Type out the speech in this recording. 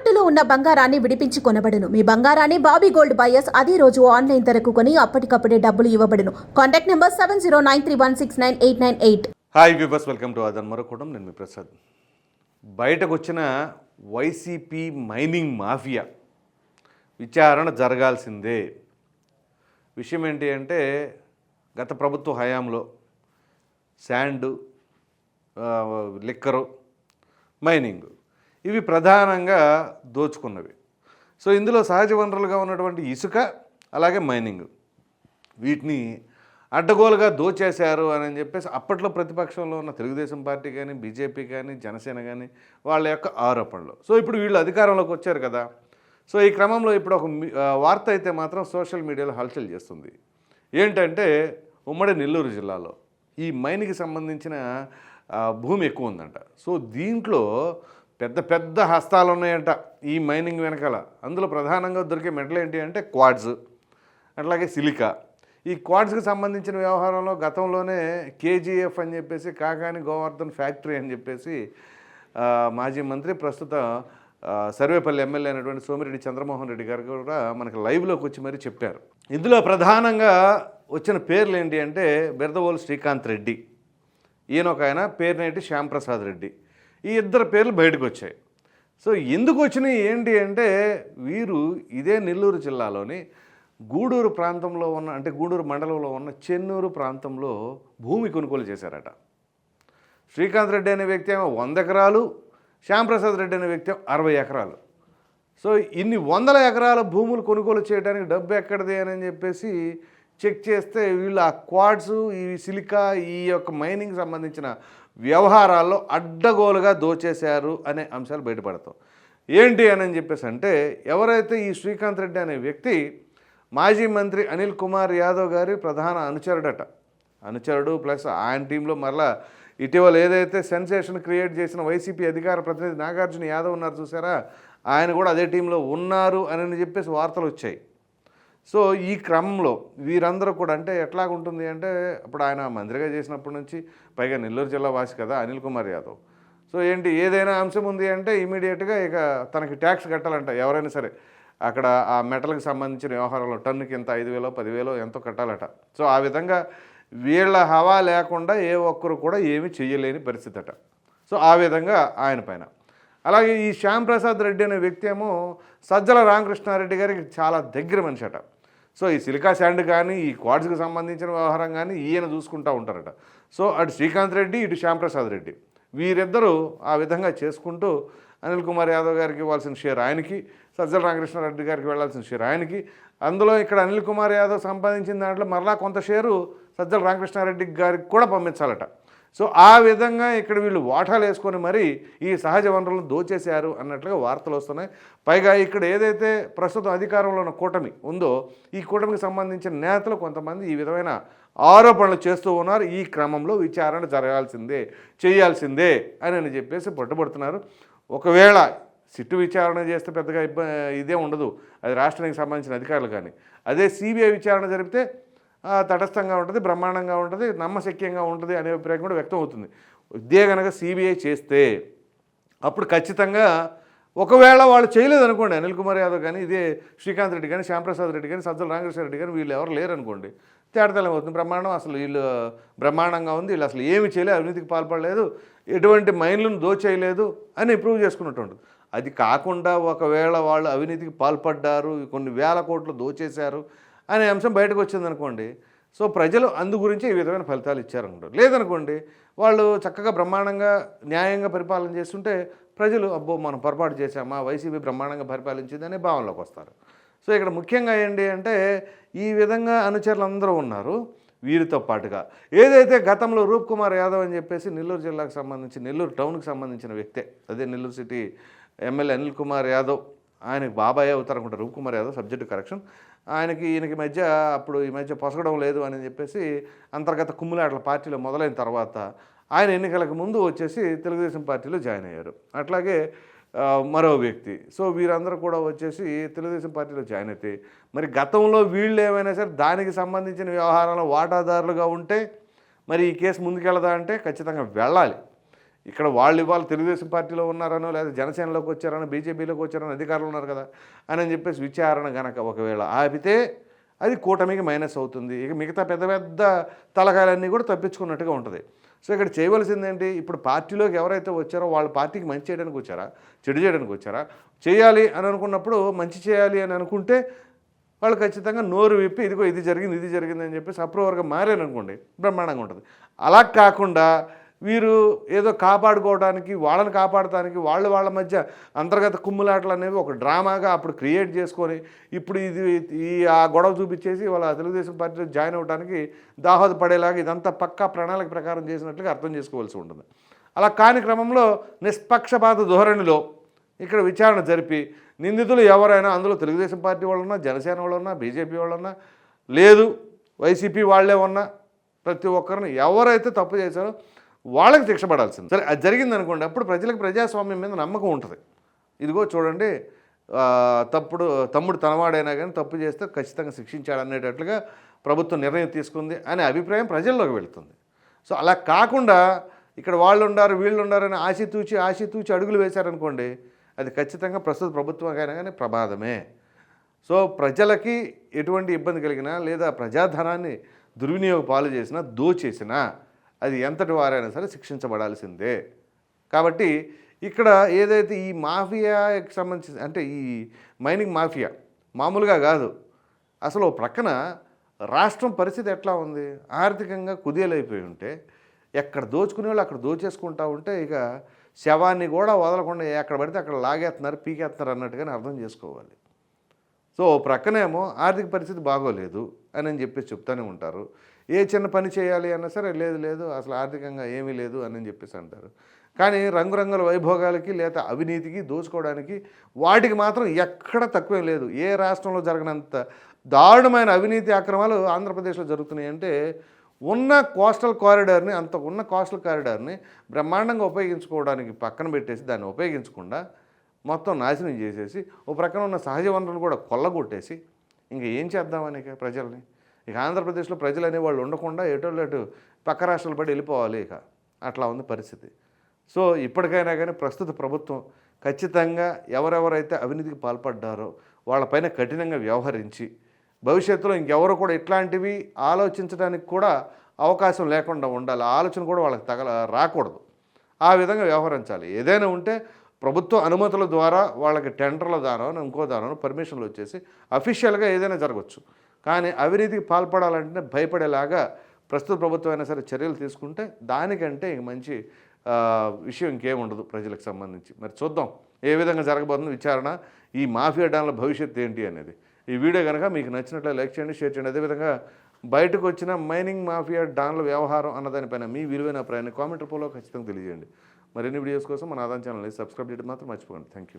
తాకట్టులో ఉన్న బంగారాన్ని విడిపించి కొనబడును. మీ బంగారాన్ని బాబీ గోల్డ్ బయర్స్ అదే రోజు ఆన్లైన్ ధరకు కొని అప్పటికప్పుడే డబ్బులు ఇవ్వబడును. Contact number seven zero nine three one six nine eight nine eight. Hi viewers welcome to అదన్ మరొకటం నేను మీ ప్రసాద్. బయటకు వచ్చిన వైసీపీ మైనింగ్ మాఫియా విచారణ జరగాల్సిందే. విషయం ఏంటి అంటే గత ప్రభుత్వ హయాంలో శాండ్ లిక్కరు మైనింగ్. ఇవి ప్రధానంగా దోచుకున్నవి. సో ఇందులో సహజ వనరులుగా ఉన్నటువంటి ఇసుక అలాగే మైనింగ్. వీటిని అడ్డగోలుగా దోచేశారు అని చెప్పేసి అప్పట్లో ప్రతిపక్షంలో ఉన్న తెలుగుదేశం పార్టీ కానీ బీజేపీ కానీ జనసేన కానీ వాళ్ళ యొక్క ఆరోపణలు. సో ఇప్పుడు వీళ్ళు అధికారంలోకి వచ్చారు కదా. సో ఈ క్రమంలో ఇప్పుడు ఒక వార్త అయితే మాత్రం సోషల్ మీడియాలో హల్చల్ చేస్తుంది. ఏంటంటే ఉమ్మడి నెల్లూరు జిల్లాలో ఈ మైన్కి సంబంధించిన భూమి ఎక్కువ ఉందంట. సో దీంట్లో పెద్ద పెద్ద హస్తాలు ఉన్నాయంట ఈ మైనింగ్ వెనకాల. అందులో ప్రధానంగా దొరికే మెటల్ ఏంటి అంటే క్వాడ్స్ అట్లాగే సిలికా. ఈ క్వాడ్స్కి సంబంధించిన వ్యవహారంలో గతంలోనే కేజీఎఫ్ అని చెప్పేసి కాకాని గోవర్ధన్ ఫ్యాక్టరీ అని చెప్పేసి మాజీ మంత్రి ప్రస్తుత సర్వేపల్లి ఎమ్మెల్యే అయినటువంటి సోమిరెడ్డి చంద్రమోహన్ రెడ్డి గారు కూడా మనకి లైవ్లోకి వచ్చి మరీ చెప్పారు. ఇందులో ప్రధానంగా వచ్చిన పేర్లు ఏంటి అంటే బిర్దవోలు శ్రీకాంత్ రెడ్డి. ఈయన ఒక ఆయన పేరునేటి? శ్యాంప్రసాద్ రెడ్డి. ఈ ఇద్దరు పేర్లు బయటకు వచ్చాయి సో ఎందుకు వచ్చినాయి ఏంటి అంటే వీరు ఇదే నెల్లూరు జిల్లాలోని గూడూరు ప్రాంతంలో ఉన్న అంటే గూడూరు మండలంలో ఉన్న చెన్నూరు ప్రాంతంలో భూమి కొనుగోలు చేశారట. శ్రీకాంత్ రెడ్డి అనే వ్యక్తి ఏమో వంద ఎకరాలు శ్యాంప్రసాద్ రెడ్డి అనే వ్యక్తి ఏమో అరవై ఎకరాలు. సో ఇన్ని వందల ఎకరాల భూములు కొనుగోలు చేయడానికి డబ్బు ఎక్కడిది అని చెప్పేసి చెక్ చేస్తే వీళ్ళు ఆ క్వాడ్స్ ఈ సిలికా ఈ యొక్క మైనింగ్ సంబంధించిన వ్యవహారాల్లో అడ్డగోలుగా దోచేశారు అనే అంశాలు బయటపడతాం. ఏంటి అని చెప్పేసి అంటే ఎవరైతే ఈ శ్రీకాంత్ రెడ్డి అనే వ్యక్తి మాజీ మంత్రి అనిల్ కుమార్ యాదవ్ గారి ప్రధాన అనుచరుడట. అనుచరుడు ప్లస్ ఆయన టీంలో మరలా ఇటీవల ఏదైతే సెన్సేషన్ క్రియేట్ చేసిన వైసీపీ అధికార ప్రతినిధి నాగార్జున యాదవ్ ఉన్నారు చూసారా? ఆయన కూడా అదే టీంలో ఉన్నారు అని చెప్పేసి వార్తలు వచ్చాయి. సో ఈ క్రమంలో వీరందరూ కూడా అంటే ఎట్లాగుంటుంది అంటే అప్పుడు ఆయన మంత్రిగా చేసినప్పటి నుంచి పైగా నెల్లూరు జిల్లా వాసి కదా అనిల్ కుమార్ యాదవ్. సో ఏంటి ఏదైనా అంశం ఉంది అంటే ఇమీడియట్గా ఇక తనకి ట్యాక్స్ కట్టాలంట ఎవరైనా సరే. అక్కడ ఆ మెటల్కి సంబంధించిన వ్యవహారంలో టన్నుకి ఎంత ఐదు వేలో పదివేలో ఎంతో కట్టాలట. సో ఆ విధంగా వీళ్ళ హవా లేకుండా ఏ ఒక్కరు కూడా ఏమీ చేయలేని పరిస్థితి అట. సో ఆ విధంగా ఆయన పైన. అలాగే ఈ శ్యాంప్రసాద్ రెడ్డి అనే వ్యక్తి ఏమో సజ్జల రామకృష్ణారెడ్డి గారికి చాలా దగ్గర మనిషి అట. సో ఈ సిలికా శాండ్ కానీ ఈ క్వాడ్స్కి సంబంధించిన వ్యవహారం కానీ ఈయన చూసుకుంటూ ఉంటారట. సో అటు శ్రీకాంత్ రెడ్డి ఇటు శ్యాంప్రసాద్ రెడ్డి. వీరిద్దరూ ఆ విధంగా చేసుకుంటూ అనిల్ కుమార్ యాదవ్ గారికి ఇవ్వాల్సిన షేర్ ఆయనకి సజ్జల రామకృష్ణారెడ్డి గారికి వెళ్ళాల్సిన షేర్ ఆయనకి. అందులో ఇక్కడ అనిల్ కుమార్ యాదవ్ సంపాదించిన దాంట్లో మరలా కొంత షేరు సజ్జల రామకృష్ణారెడ్డి గారికి కూడా పంపించాలట. సో ఆ విధంగా ఇక్కడ వీళ్ళు వాటాలు వేసుకొని మరి ఈ సహజ వనరులను దోచేశారు అన్నట్లుగా వార్తలు వస్తున్నాయి. పైగా ఇక్కడ ఏదైతే ప్రస్తుతం అధికారంలో ఉన్న కూటమి ఉందో ఈ కూటమికి సంబంధించిన నేతలు కొంతమంది ఈ విధమైన ఆరోపణలు చేస్తూ ఉన్నారు. ఈ క్రమంలో విచారణ జరగాల్సిందే చేయాల్సిందే అని అని చెప్పేసి పట్టుబడుతున్నారు. ఒకవేళ సిట్టు విచారణ చేస్తే పెద్దగా ఇబ్బ ఇదే ఉండదు. అది రాష్ట్రానికి సంబంధించిన అధికారులు కానీ. అదే సిబిఐ విచారణ జరిపితే తటస్థంగా ఉంటుంది బ్రహ్మాండంగా ఉంటుంది నమ్మశక్యంగా ఉంటుంది అనే అభిప్రాయం కూడా వ్యక్తం అవుతుంది. ఇదే కనుక సిబిఐ చేస్తే అప్పుడు ఖచ్చితంగా ఒకవేళ వాళ్ళు చేయలేదు అనుకోండి అనిల్ కుమార్ యాదవ్ కానీ ఇదే శ్రీకాంత్ రెడ్డి కానీ శ్యాంప్రసాద్ రెడ్డి కానీ సజ్జల రామకృష్ణ రెడ్డి కానీ వీళ్ళు ఎవరు లేరు అనుకోండి తేడతలం అవుతుంది. బ్రహ్మాండం అసలు వీళ్ళు బ్రహ్మాండంగా ఉంది వీళ్ళు అసలు ఏమి చేయలేదు అవినీతికి పాల్పడలేదు ఎటువంటి మైండ్లను దోచేయలేదు అని ప్రూవ్ చేసుకున్నట్టు ఉంటుంది. అది కాకుండా ఒకవేళ వాళ్ళు అవినీతికి పాల్పడ్డారు కొన్ని వేల కోట్లు దోచేశారు అనే అంశం బయటకు వచ్చిందనుకోండి సో ప్రజలు అందు గురించి ఈ విధమైన ఫలితాలు ఇచ్చారనుకుంటారు. లేదనుకోండి వాళ్ళు చక్కగా బ్రహ్మాండంగా న్యాయంగా పరిపాలన చేస్తుంటే ప్రజలు అబ్బో మనం పొరపాటు చేశామా? వైసీపీ బ్రహ్మాండంగా పరిపాలించింది అనే భావనలోకి వస్తారు. సో ఇక్కడ ముఖ్యంగా ఏంటి అంటే ఈ విధంగా అనుచరులు అందరూ ఉన్నారు వీరితో పాటుగా. ఏదైతే గతంలో రూప్ కుమార్ యాదవ్ అని చెప్పేసి నెల్లూరు జిల్లాకు సంబంధించి నెల్లూరు టౌన్కి సంబంధించిన వ్యక్తే అదే నెల్లూరు సిటీ ఎమ్మెల్యే అనిల్ కుమార్ యాదవ్ ఆయనకి బాబాయ్ అవుతారు అనుకుంటా రూప్ కుమార్ యాదవ్ సబ్జెక్టు కరెక్షన్. ఆయనకి ఈయనకి మధ్య అప్పుడు ఈ మధ్య పొసగడం లేదు అని చెప్పేసి అంతర్గత కుమ్ములాటల పార్టీలో మొదలైన తర్వాత ఆయన ఎన్నికలకు ముందు వచ్చేసి తెలుగుదేశం పార్టీలో జాయిన్ అయ్యారు. అట్లాగే మరో వ్యక్తి. సో వీరందరూ కూడా వచ్చేసి తెలుగుదేశం పార్టీలో జాయిన్ అయితే మరి గతంలో వీళ్ళు ఏమైనా సరే దానికి సంబంధించిన వ్యవహారంలో వాటాదారులుగా ఉంటే మరి ఈ కేసు ముందుకెళదా అంటే ఖచ్చితంగా వెళ్ళాలి. ఇక్కడ వాళ్ళు ఇవాళ తెలుగుదేశం పార్టీలో ఉన్నారనో లేదా జనసేనలోకి వచ్చారనో బీజేపీలోకి వచ్చారనో అధికారులు ఉన్నారు కదా అని అని చెప్పేసి విచారణ కనుక ఒకవేళ ఆపితే అది కూటమికి మైనస్ అవుతుంది. ఇక మిగతా పెద్ద పెద్ద తలకాయలన్నీ కూడా తప్పించుకున్నట్టుగా ఉంటుంది. సో ఇక్కడ చేయవలసింది ఏంటి ఇప్పుడు పార్టీలోకి ఎవరైతే వచ్చారో వాళ్ళ పార్టీకి మంచి చేయడానికి వచ్చారా? చెడు చేయడానికి వచ్చారా? చేయాలి అని అనుకున్నప్పుడు మంచి చేయాలి అని అనుకుంటే వాళ్ళు ఖచ్చితంగా నోరు విప్పి ఇదిగో ఇది జరిగింది ఇది జరిగింది అని చెప్పేసి అప్రూవర్గా మారారు బ్రహ్మాండంగా ఉంటుంది. అలా కాకుండా వీరు ఏదో కాపాడుకోవడానికి వాళ్ళని కాపాడటానికి వాళ్ళు వాళ్ళ మధ్య అంతర్గత కుమ్ములాటలు అనేవి ఒక డ్రామాగా అప్పుడు క్రియేట్ చేసుకొని ఇప్పుడు ఇది ఈ ఆ గొడవ చూపించేసి వాళ్ళ తెలుగుదేశం పార్టీలో జాయిన్ అవ్వడానికి దాహోద పడేలాగా ఇదంతా పక్కా ప్రణాళిక ప్రకారం చేసినట్లుగా అర్థం చేసుకోవాల్సి ఉంటుంది. అలా కాని క్రమంలో నిష్పక్షపాత ధోరణిలో ఇక్కడ విచారణ జరిపి నిందితులు ఎవరైనా అందులో తెలుగుదేశం పార్టీ వాళ్ళున్నా జనసేన వాళ్ళున్నా బీజేపీ వాళ్ళున్నా లేదు వైసీపీ వాళ్ళే ఉన్నా ప్రతి ఒక్కరిని ఎవరైతే తప్పు చేశారో వాళ్ళకి శిక్ష పడాల్సింది. సరే అది జరిగింది అనుకోండి అప్పుడు ప్రజలకు ప్రజాస్వామ్యం మీద నమ్మకం ఉంటుంది. ఇదిగో చూడండి తప్పుడు తమ్ముడు తనవాడైనా కానీ తప్పు చేస్తే ఖచ్చితంగా శిక్షించాడు అనేటట్లుగా ప్రభుత్వం నిర్ణయం తీసుకుంది అనే అభిప్రాయం ప్రజల్లోకి వెళుతుంది. సో అలా కాకుండా ఇక్కడ వాళ్ళు ఉండారు వీళ్ళు ఉండారని ఆశతూచి ఆశతూచి అడుగులు వేశారనుకోండి అది ఖచ్చితంగా ప్రస్తుత ప్రభుత్వంకైనా కానీ ప్రమాదమే. సో ప్రజలకి ఎటువంటి ఇబ్బంది కలిగినా లేదా ప్రజాధనాన్ని దుర్వినియోగ పాలు చేసినా దోచేసినా అది ఎంతటి వారైనా సరే శిక్షించబడాల్సిందే. కాబట్టి ఇక్కడ ఏదైతే ఈ మాఫియాకి సంబంధించి అంటే ఈ మైనింగ్ మాఫియా మామూలుగా కాదు. అసలు ప్రక్కన రాష్ట్రం పరిస్థితి ఎట్లా ఉంది? ఆర్థికంగా కుదేలైపోయి ఉంటే ఎక్కడ దోచుకునే వాళ్ళు అక్కడ దోచేసుకుంటా ఉంటే ఇక శవాన్ని కూడా వదలకుండా ఎక్కడ పడితే అక్కడ లాగేస్తున్నారు పీకేస్తున్నారు అన్నట్టుగానే అర్థం చేసుకోవాలి. సో ప్రక్కనేమో ఆర్థిక పరిస్థితి బాగోలేదు అని అని చెప్పేసి చెప్తూనే ఉంటారు. ఏ చిన్న పని చేయాలి అన్నా సరే లేదు లేదు అసలు ఆర్థికంగా ఏమీ లేదు అని చెప్పేసి అంటారు. కానీ రంగురంగుల వైభోగాలకి లేదా అవినీతికి దోచుకోవడానికి వాటికి మాత్రం ఎక్కడ తక్కువేం లేదు. ఏ రాష్ట్రంలో జరగనంత దారుణమైన అవినీతి అక్రమాలు ఆంధ్రప్రదేశ్లో జరుగుతున్నాయి అంటే ఉన్న కోస్టల్ కారిడార్ని అంత ఉన్న కోస్టల్ కారిడార్ని బ్రహ్మాండంగా ఉపయోగించుకోవడానికి పక్కన పెట్టేసి దాన్ని ఉపయోగించకుండా మొత్తం నాశనం చేసేసి ఓ ప్రక్కన ఉన్న సహజ వనరులు కూడా కొల్లగొట్టేసి ఇంకా ఏం చేద్దామని ప్రజల్ని? ఇక ఆంధ్రప్రదేశ్లో ప్రజలు అనేవాళ్ళు ఉండకుండా ఎటో పక్క రాష్ట్రాలు పడి వెళ్ళిపోవాలి ఇక. అట్లా ఉంది పరిస్థితి. సో ఇప్పటికైనా కానీ ప్రస్తుత ప్రభుత్వం ఖచ్చితంగా ఎవరెవరైతే అవినీతికి పాల్పడ్డారో వాళ్ళపైన కఠినంగా వ్యవహరించి భవిష్యత్తులో ఇంకెవరు కూడా ఇట్లాంటివి ఆలోచించడానికి కూడా అవకాశం లేకుండా ఉండాలి. ఆలోచన కూడా వాళ్ళకి తగల రాకూడదు. ఆ విధంగా వ్యవహరించాలి. ఏదైనా ఉంటే ప్రభుత్వ అనుమతుల ద్వారా వాళ్ళకి టెండర్ల దానో ఇంకో దానో పర్మిషన్లు వచ్చేసి అఫీషియల్గా ఏదైనా జరగవచ్చు కానీ అవినీతికి పాల్పడాలంటే భయపడేలాగా ప్రస్తుత ప్రభుత్వం అయినా సరే చర్యలు తీసుకుంటే దానికంటే ఇంక మంచి విషయం ఇంకేముండదు ప్రజలకు సంబంధించి. మరి చూద్దాం ఏ విధంగా జరగబోతుంది విచారణ ఈ మాఫియా డాన్ల భవిష్యత్తు ఏంటి అనేది. ఈ వీడియో కనుక మీకు నచ్చినట్లయితే లైక్ చేయండి షేర్ చేయండి. అదేవిధంగా బయటకు వచ్చిన మైనింగ్ మాఫియా డాన్ల వ్యవహారం అన్నదానిపైన మీ విలువైన అభిప్రాయాన్ని కామెంట్ రూపంలో ఖచ్చితంగా తెలియజేయండి. మరిన్ని వీడియోస్ కోసం మన ఆదాయం ఛానల్ని సబ్స్క్రైబ్ చేయడం మాత్రం మర్చిపోకండి. Thank you